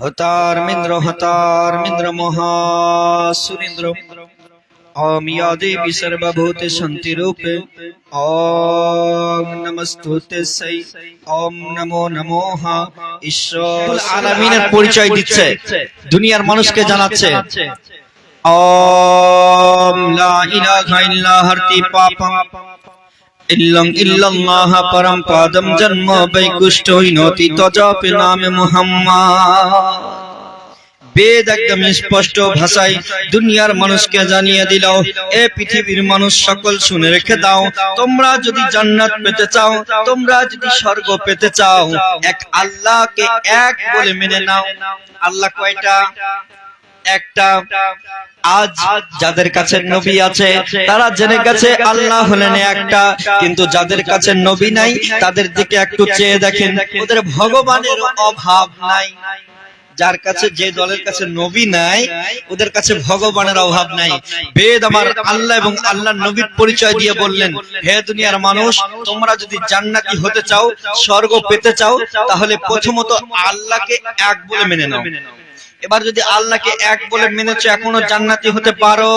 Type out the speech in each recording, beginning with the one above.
হতার মিন্দ্র হতার মিন্দ্র মহাসুরেন্দ্র ইয়া দেবী সর্বভূতে শান্তি রূপে। ওম নমস্তুতে সৈ ওম নমো নমো ঈশ্বর আলামিনের পরিচয় দিচ্ছে। দুনিয়ার মানুষকে জানাচ্ছে। ওম লা ইলাহা ইল্লা হরতি পাপম। ইল্লং ইল্লাল্লাহ পরম পাদম জন্ম বৈকুষ্ঠ নতি তজাপি নামে মুহাম্মদ। বেদ একদম স্পষ্ট ভাষায় দুনিয়ার মানুষকে জানিয়ে দিল এ পৃথিবীর মানুষ সকল শুনে রেখে দাও, তোমরা যদি জান্নাত পেতে চাও, তোমরা যদি স্বর্গ পেতে চাও, এক আল্লাহকে এক বলে মেনে নাও। আল্লাহ কয়টা? একটা আজ যাদের কাছে নবী আছে, তারা জেনে গেছে আল্লাহ হলেন একটা। কিন্তু যাদের কাছে নবী নাই, তাদের দিকে একটু চেয়ে দেখেন, ওদের ভগবানের অভাব নাই। যার কাছে যে দলের কাছে নবী নাই, ওদের কাছে ভগবানের অভাব নাই। বেদ আমার আল্লাহ এবং আল্লাহ নবীর পরিচয় দিয়ে বললেন, হে দুনিয়ার মানুষ, তোমরা যদি জান্নাতি হতে চাও, স্বর্গ পেতে চাও, তাহলে প্রথমত আল্লাহকে এক বলে মেনে নাও। এবার যদি আল্লাহকে এক বলে মেনেছো এখনো জান্নাতি হতে পারো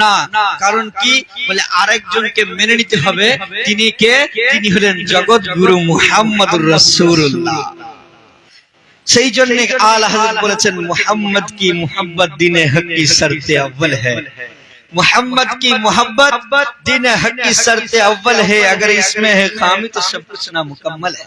না কারণ কি বলে আরেকজনকে মেনে নিতে হবে তিনি কে তিনি হলেন জগৎ গুরু মুহাম্মদুর রাসূলুল্লাহ সেই জন্য আল হাজরত বলেছেন মোহাম্মদ কি মোহাম্মদ দিনে হকি শর্তে अव्वल है मोहम्मद की मोहब्बत दिन हक की शर्त अव्वल है अगर इसमें है खामी तो सब कुछ ना मुकम्मल है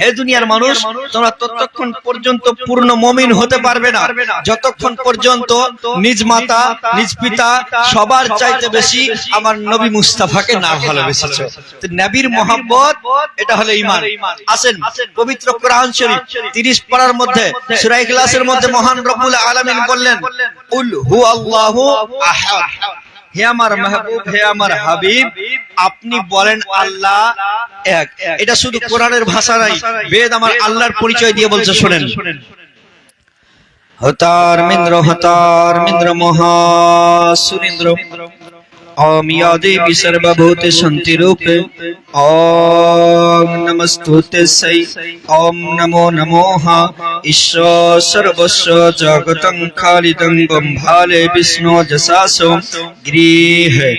হে দুনিয়ার মানুষ, তোমরা ততক্ষণ পর্যন্ত পূর্ণ মমিন হতে পারবে না। যতক্ষণ পর্যন্ত নিজ মাতা, নিজ পিতা সবার চাইতে বেশি আমার নবী মুস্তাফাকে না ভালোবেসেছো। নবীর মোহাম্মত এটা হলো ঈমান। আসেন, পবিত্র কোরআন শরীফ 30 পারার মধ্যে সূরা ইখলাসের মধ্যে মহান রব্বুল আলামিন বললেন কুল হু আহাদ। হে আমার মাহবুব হে আমার হাবিব আপনি বলেন আল্লাহ এক। এটা শুধু কোরআনের ভাষা নাই বেদ আমার আল্লাহর পরিচয় দিয়ে বলছে শোনেন। হতার মিন্দ্র হতার মিন্দ্র মহাসুরেন্দ্র ওম ইয়া দেবী সর্বভূতে শান্তি রূপে ওম নমস্তুতে সৈ ওম নমো নমো হা ঈশ্বর সর্বস্ব জগতং খালিদং গম্ভালে বিষ্ণু যশাসো গৃহে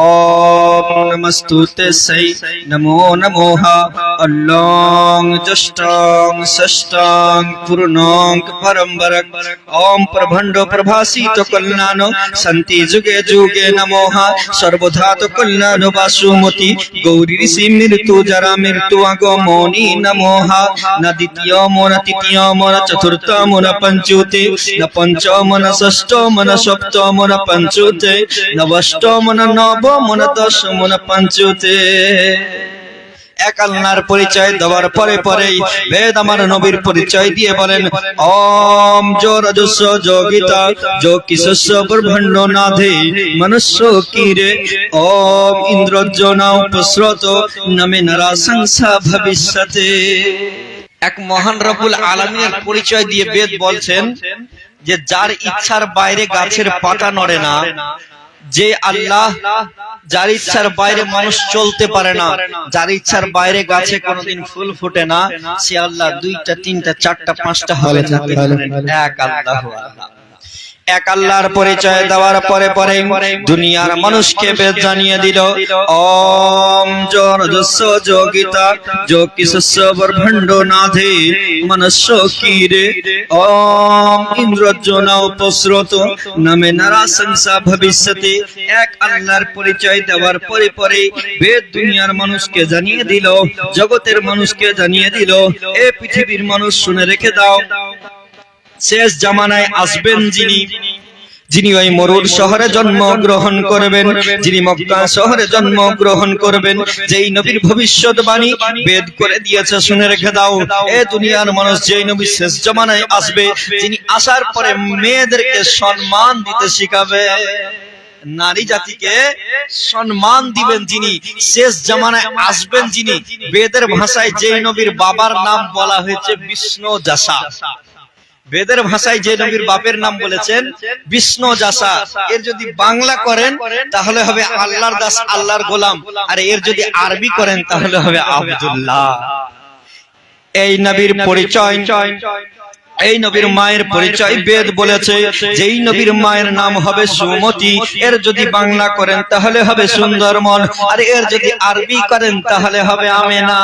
ওম নমস্তুতে সৈ নমো নমো হা অল্লং জষ্টং ষষ্টং পূর্ণং পরম্বরক ওম প্রভণ্ড প্রভাসিত কল্যাণ সন্তি যুগে যুগে নমো হা সর্বধাত কল্যাণ বাসুমতি। গৌরী ঋষি মৃত্যু, যারা মৃত্যু আগমনি নমোহা। না দ্বিতীয় মন, তৃতীয় মন, চতুর্থ মন, পঞ্চুতে। না পঞ্চম ন ষষ্ঠ মন, সপ্তম ন পঞ্চুতে। নবষ্টম না নবম মন দশ মন, পঞ্চুতে। এক আল্লাহর পরিচয় দেওয়ার পরে পরেই বেদ আমার নবীর পরিচয় দিয়ে বলেন, ওম জো রজস্ব যোগিতা যো কিশস্য ব্রহ্মণ্ড নাধে, মনুষ্য কিরে, ওম ইন্দ্রজনা উপস্রত, নমে নরা সংসা ভবিষ্যতে। এক মহান রব্বুল আলামিনের পরিচয় দিয়ে বেদ বলছেন যে, যার ইচ্ছার বাইরে গাছের পাতা নড়ে না, যে আল্লাহ যার ইচ্ছার বাইরে মানুষ চলতে পারে না যার ইচ্ছার বাইরে গাছে কোনোদিন ফুল ফুটে না সে আল্লাহ দুইটা তিনটা চারটা পাঁচটা হবে এক আল্লাহ আল্লাহ। এক আল্লাহর পরিচয় দেওয়ার পরে পরে দুনিয়ার মানুষকে বেদ জানিয়ে দিল, ওম জরদস্য যোগিতা যোগিশস্য ব্রহ্মণ্ড নাধে মনস্য কিরে ওম ইন্দ্রজনা উপস্রত, নামে নারা সংসা ভবিষ্যতে। এক আল্লাহর পরিচয় দেওয়ার পরে পরে বেদ দুনিয়ার মানুষকে জানিয়ে দিল, জগতের মানুষকে জানিয়ে দিল, এ পৃথিবীর মানুষ শুনে রেখে দাও শেষ জামানায় আসবেন যিনি যিনি ওই মরুর শহরে জন্ম গ্রহণ করবেন, যিনি মক্কা শহরে জন্ম গ্রহণ করবেন, যেই নবীর ভবিষ্যৎবাণী বেদ করে দিয়েছে, শুনে রেখে দাও। এ দুনিয়ার মানুষ যেই নবী শেষ জমানায় আসবে, যিনি আসার পরে মেয়েদেরকে সম্মান দিতে শিখাবে। নারী জাতিকে সম্মান দিবেন যিনি, শেষ জামানায় আসবেন যিনি, বেদের ভাষায় যেই নবীর বাবার নাম বলা হয়েছে বিষ্ণু জাসা বেদের ভাষায় যে নবীর বাপের নাম বলেছেন, বিষ্ণু জাসা এর যদি বাংলা করেন, তাহলে হবে আল্লাহর দাস, আল্লাহর গোলাম। আর এর যদি আরবি করেন, তাহলে হবে আব্দুল্লাহ। এই নবীর পরিচয়, এই নবীর মায়ের পরিচয় বেদ বলেছে, যেই নবীর মায়ের নাম হবে সুমতি। এর যদি বাংলা করেন, তাহলে হবে সুন্দরমন। আর এর যদি আরবি করেন, তাহলে হবে আমেনা।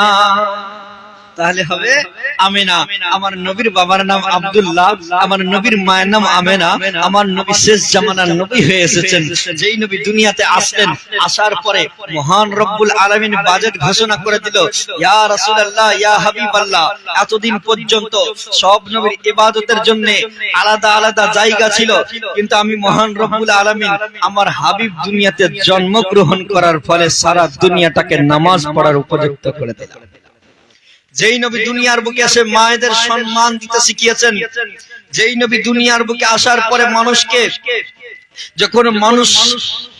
তাহলে হবে আমেনা। আমার নবীর বাবার নাম আব্দুল্লাহ। আমার নবীর মায়ের নাম আমেনা। আমার নবী শেষ জামানার নবী হয়ে এসেছেন। যেই নবী দুনিয়াতে আসলেন আসার পরে মহান রব্বুল আলামিন বাজেট ঘোষণা করে দিল ইয়া রাসূলুল্লাহ ইয়া হাবিবাল্লাহ। এতদিন পর্যন্ত সব নবীর ইবাদতের জন্য আলাদা আলাদা জায়গা ছিল। কিন্তু আমি মহান রব্বুল আলামিন আমার হাবিব দুনিয়াতে জন্মগ্রহণ করার ফলে সারা দুনিয়াটাকে নামাজ পড়ার উপযুক্ত করে দিলাম। যেই নবী দুনিয়ার বুকে এসে মায়েদের সম্মান দিতে শিখিয়েছেন যেই নবী দুনিয়ার বুকে আসার পরে মানুষকে যখন মানুষ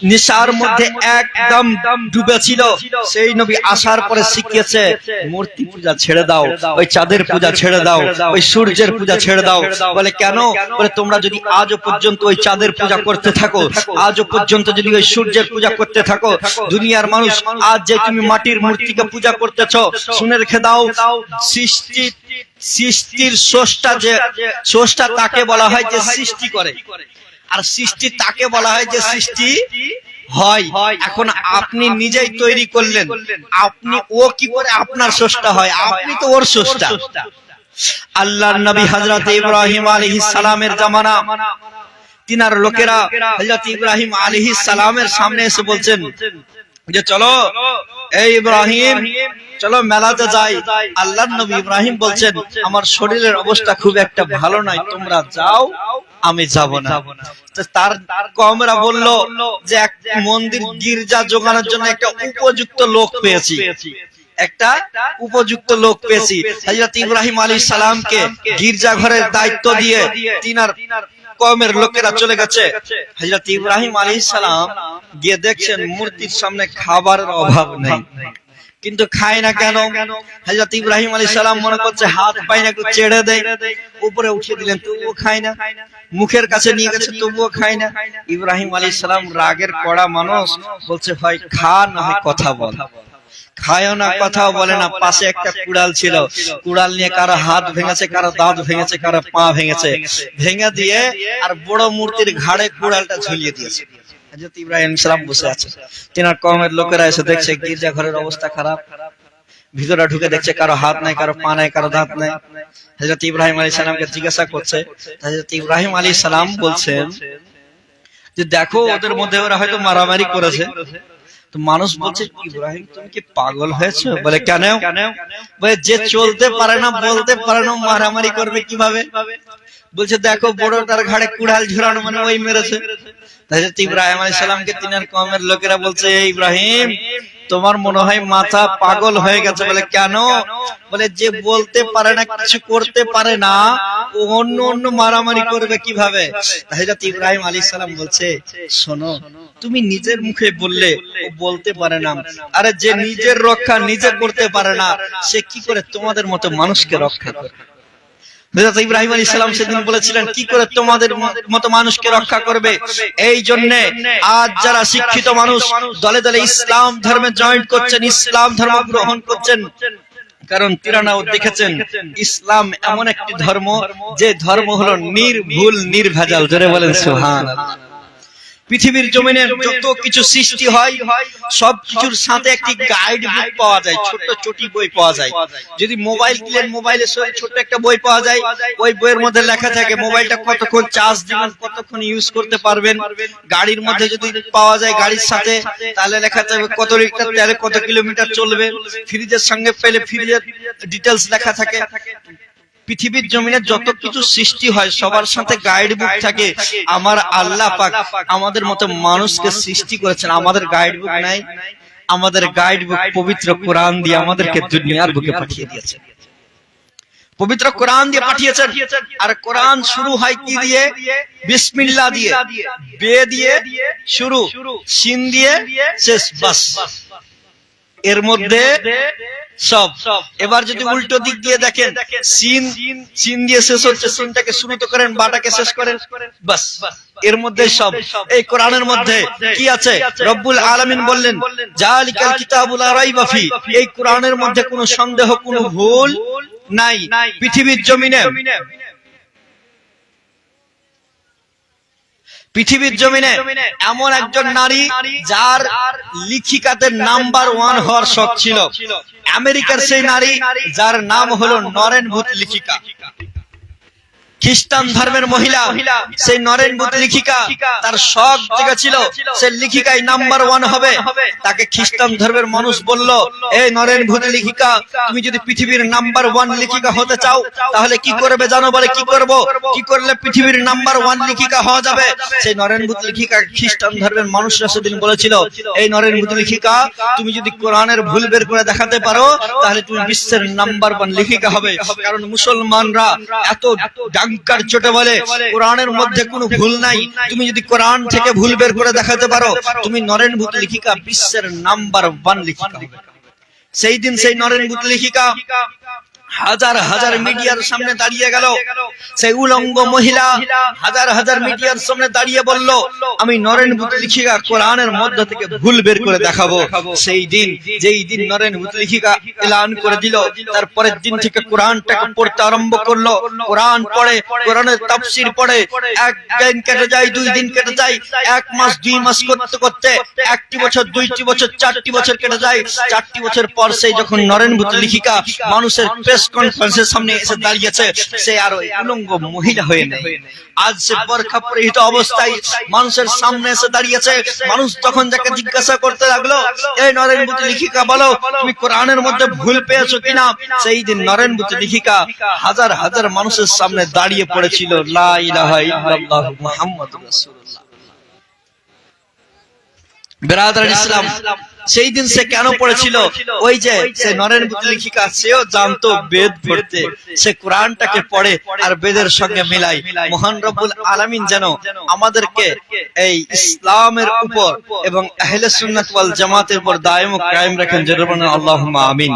নিশার মধ্যে একদম ডুবেছিল সেই নবী আসার পরে শিখিয়েছে মূর্তি পূজা ছেড়ে দাও ওই চাঁদের পূজা ছেড়ে দাও ওই সূর্যের পূজা ছেড়ে দাও। বলে কেন? বলে তোমরা যদি আজও পর্যন্ত ওই চাঁদের পূজা করতে থাকো আজও পর্যন্ত যদি ওই সূর্যের পূজা করতে থাকো দুনিয়ার মানুষ আজ যে তুমি মাটির মূর্তিকে পূজা করতেছ শুনে রেখে দাও সৃষ্টি সৃষ্টির স্রষ্টা যে স্রষ্টা তাকে বলা হয় যে সৃষ্টি করে আর সৃষ্টি তাকে বলা হয় যে সৃষ্টি হয়। এখন আপনি নিজেই তৈরি করলেন। আপনি ও কি করে আপনার হয়? আপনি তো ওর নবী ইব্রাহিম সালামের জামানা। তিনার লোকেরা ইব্রাহিম আলাইহিস সালামের সামনে এসে বলছেন যে, চলো, এই ইব্রাহিম, চলো মেলাতে যাই। আল্লাহর নবী ইব্রাহিম বলছেন, আমার শরীরের অবস্থা খুব একটা ভালো নয়, তোমরা যাও। আমি যাব না। তার কমরা বলল যে এক মন্দির গির্জা জোগানোর জন্য একটা উপযুক্ত লোক পেয়েছি। একটা উপযুক্ত লোক পেয়েছি। হযরত ইব্রাহিম আলাইহিস সালামকে গির্জা ঘরের দায়িত্ব দিয়ে তিনার কমের লোকেরা চলে গেছে। হযরত ইব্রাহিম আলাইহিস সালাম গিয়ে দেখছেন মূর্তির সামনে খাবারের অভাব নেই। কিন্তু খায় না কেন? হযরত ইব্রাহিম আলাইহিস সালাম মনে করছে হাত পায় না একটু ছেড়ে দেয়। উপরে উঠিয়ে দিলেন তবুও খায় না। মুখের কাছে নিয়ে গেছে তবুও খায় না। ইব্রাহিম আলাইহিস সালাম রাগের কড়া মানুষ বলছে ভাই খা না হয় কথা বল। খায়ও না কথাও বলে না। পাশে একটা কুড়াল ছিল। কুড়াল নিয়ে কারও হাত ভেঙেছে কারও দাঁত ভেঙেছে কারও পা ভেঙেছে। ভেঙে দিয়ে আর বড় মূর্তির ঘাড়ে কুড়ালটা ঝুলিয়ে দিয়েছে। হযরত ইব্রাহিম সালাম বসে আছে। তিনার কমের লোকেরা এসে দেখছে, গির্জা ঘরের অবস্থা খারাপ। ভিতরে ঢুকে দেখছে কারও হাত নাই, কারও পা নাই, কারও দাঁত নাই। হযরত ইব্রাহিম আলী সালামকে জিজ্ঞাসা করছে হযরত ইব্রাহিম আলী সালাম বলছেন যে, দেখো, ওদের মধ্যে ওরা হয়তো মারামারি করেছে। তো মানুষ বলছে, ইব্রাহিম, তুমি কি পাগল হয়েছো? বলে, কেন? বলে, যে চলতে পারে না, বলতে পারে না মারামারি করবে কীভাবে? বলছে, দেখো বড় তার ঘাড়ে কুড়াল ঝুলানো মানে ওই মেরেছে। হযরত ইব্রাহিম আলাইহিস সালামকে তিনার কওমের লোকেরা বলছে ইব্রাহিম, তোমার মনে হয় মাথা পাগল হয়ে গেছে? বলে, কেন? বলে, যে বলতে পারে না, কিছু করতে পারে না অন্য অন্য মারামারি করবে কীভাবে? হযরত ইব্রাহিম আলাইহিস সালাম বলছে, শোনো, তুমি নিজের মুখে বললে ও বলতে পারে না। আরে, যে নিজের রক্ষা নিজে করতে পারে না, সে কি করে তোমাদের মতো মানুষকে রক্ষা করবে হযরত ইব্রাহিম আলাইহিস সালাম সেদিন বলেছিলেন কি করে তোমাদের মতো মানুষকে রক্ষা করবে? এই জন্য আজ যারা শিক্ষিত মানুষ দলে দলে ইসলাম ধর্মে জয়েন্ট করছেন ইসলাম ধর্ম গ্রহণ করছেন। কারণ তিরানাও দেখেছেন ইসলাম এমন একটি ধর্ম যে ধর্ম হলো নির্ভুল নির্ভেজাল। জোরে বলেন সুবহানাল্লাহ। পৃথিবীর জমিনে যত কিছু সৃষ্টি হয়, সব কিছুর সাথে একটি গাইড বুক পাওয়া যায় ছোট ছোটি বই পাওয়া যায়। যদি মোবাইল কিনেন মোবাইলে ছোট একটা বই পাওয়া যায়, ওই বইয়ের মধ্যে লেখা থাকে মোবাইলটা কতক্ষণ চার্জ দিবেন, কতক্ষণ ইউজ করতে পারবেন। গাড়ির মধ্যে যদি পাওয়া যায় গাড়ির সাথে, তাহলে লেখা থাকবে কত লিটার তেলে, কত কিলোমিটার চলবে। ফ্রিজের সঙ্গে পেলে ফ্রিজের ডিটেলস লেখা থাকে। পৃথিবীর জমিনে যত কিছু সৃষ্টি হয়, সবার সাথে গাইড বুক থাকে, আমার আল্লাহ পাক আমাদের মতো মানুষকে সৃষ্টি করেছেন। আমাদের গাইড বুক নাই, আমাদের গাইড বুক পবিত্র কোরআন দিয়ে আমাদেরকে দুনিয়ার বুকে পাঠিয়ে দিয়েছে। পবিত্র কোরআন দিয়ে পাঠিয়েছেন। আর কোরআন শুরু হয় কি দিয়ে? বিসমিল্লাহ দিয়ে। বে দিয়ে, শুরু। সিন দিয়ে, শেষ, বাস। এর মধ্যে সব। এবার যদি উল্টো দিক দিয়ে দেখেন সিন সিন দিয়ে শেষ হচ্ছে সিনটাকে শুরু তো করেন বাটাকে শেষ করেন। বাস। এর মধ্যে সব। এই কোরআনের মধ্যে কি আছে? রব্বুল আলামিন বললেন জালিকাল কিতাবুল লা রাইবা ফি। এই কোরআনের মধ্যে কোনো সন্দেহ কোনো ভুল নাই। পৃথিবীর জমিনে। পৃথিবীর জমিনে এমন একজন নারী যার লিখিকাতে নাম্বার ওয়ান হওয়ার শখ ছিল। আমেরিকার সেই নারী যার নাম হলো নরেন ভূত লিখিকা। খ্রিস্টান ধর্মের মহিলা, সেই নরেন ভূত লিখিকা, তার শখ ছিল সে লিখিকাই নাম্বার ওয়ান হবে। তাকে খ্রিস্টান ধর্মের মানুষ বলল এই নরেন ভূত লিখিকা, তুমি যদি পৃথিবীর নাম্বার ওয়ান লিখিকা হতে চাও, তাহলে কি করবে জানো বলে কি করব? কি করলে পৃথিবীর নাম্বার ওয়ান লিখিকা হওয়া যাবে? সেই নরেন ভূত লিখিকা খ্রিস্টান ধর্মের মানুষরা সেদিন বলেছিল, এই নরেন ভূত লিখিকা, তুমি যদি কোরআনের ভুল বের করে দেখাতে পারো, তাহলে তুমি বিশ্বের নাম্বার ওয়ান লিখিকা হবে। কারণ মুসলমানরা এত ডাঙ্কার চোটে বলে কোরআনের মধ্যে কোনো ভুল নাই। তুমি যদি কোরআন থেকে ভুল বের করে দেখাতে পারো তুমি নরেন ভূত লিখিকা বিশ্বের নাম্বার ওয়ান লিখিকা। সেই দিন সেই নরেন ভূত লিখিকা। হাজার হাজার মিডিয়ার সামনে দাঁড়িয়ে গেল। সেই উলঙ্গ মহিলা হাজার হাজার মিডিয়ার সামনে দাঁড়িয়ে বলল আমি নরেন লিখিকা কোরআনের মধ্য থেকে ভুল বের করে দেখাবো। সেই দিন যেই দিন নরেন লিখিকা এলান করে দিল। তারপরের দিন থেকে কোরআনটাকে পড়তে আরম্ভ করল। কোরআন পড়ে কোরআনের তাফসির পড়ে। এক দিন কেটে যায় দুই দিন কেটে যায়। এক মাস দুই মাস করতে করতে একটি বছর দুইটি বছর চারটি বছর কেটে যায় চারটি বছর পর সেই যখন নরেন লিখিকা মানুষের প্রেস কনফারেন্সের সামনে এসে দাঁড়িয়েছে সে আর ওই উলঙ্গ মহিলা হয়ে নেই। আজ সে বরখা পরিহিত অবস্থায় মানুষের সামনে এসে দাঁড়িয়েছে। মানুষ তখন যাকে জিজ্ঞাসা করতে লাগল এই নরেন লিখিকা বলো তুমি কোরআনের মধ্যে ভুল পেয়েছ কিনা? সেই দিন নরেন লিখিকা হাজার হাজার মানুষের সামনে দাঁড়িয়ে পড়েছিল লা ইলাহা ইল্লাল্লাহ মুহাম্মাদুর রাসূলুল্লাহ। বেরাদার ইসলাম সেই দিন সে কেন পড়েছিল? ওই যে সে নরেন লিখিকা সেও জানতো বেদ পড়তে। সে কোরআনটাকে পড়ে আর বেদের সঙ্গে মিলাই। মহান রব্বুল আলামিন যেন আমাদেরকে এই ইসলামের উপর এবং আহলে সুন্নাত ওয়াল জামাতের উপর দায়ম কায়েম রাখেন যেটা আল্লাহুম্মা আমিন।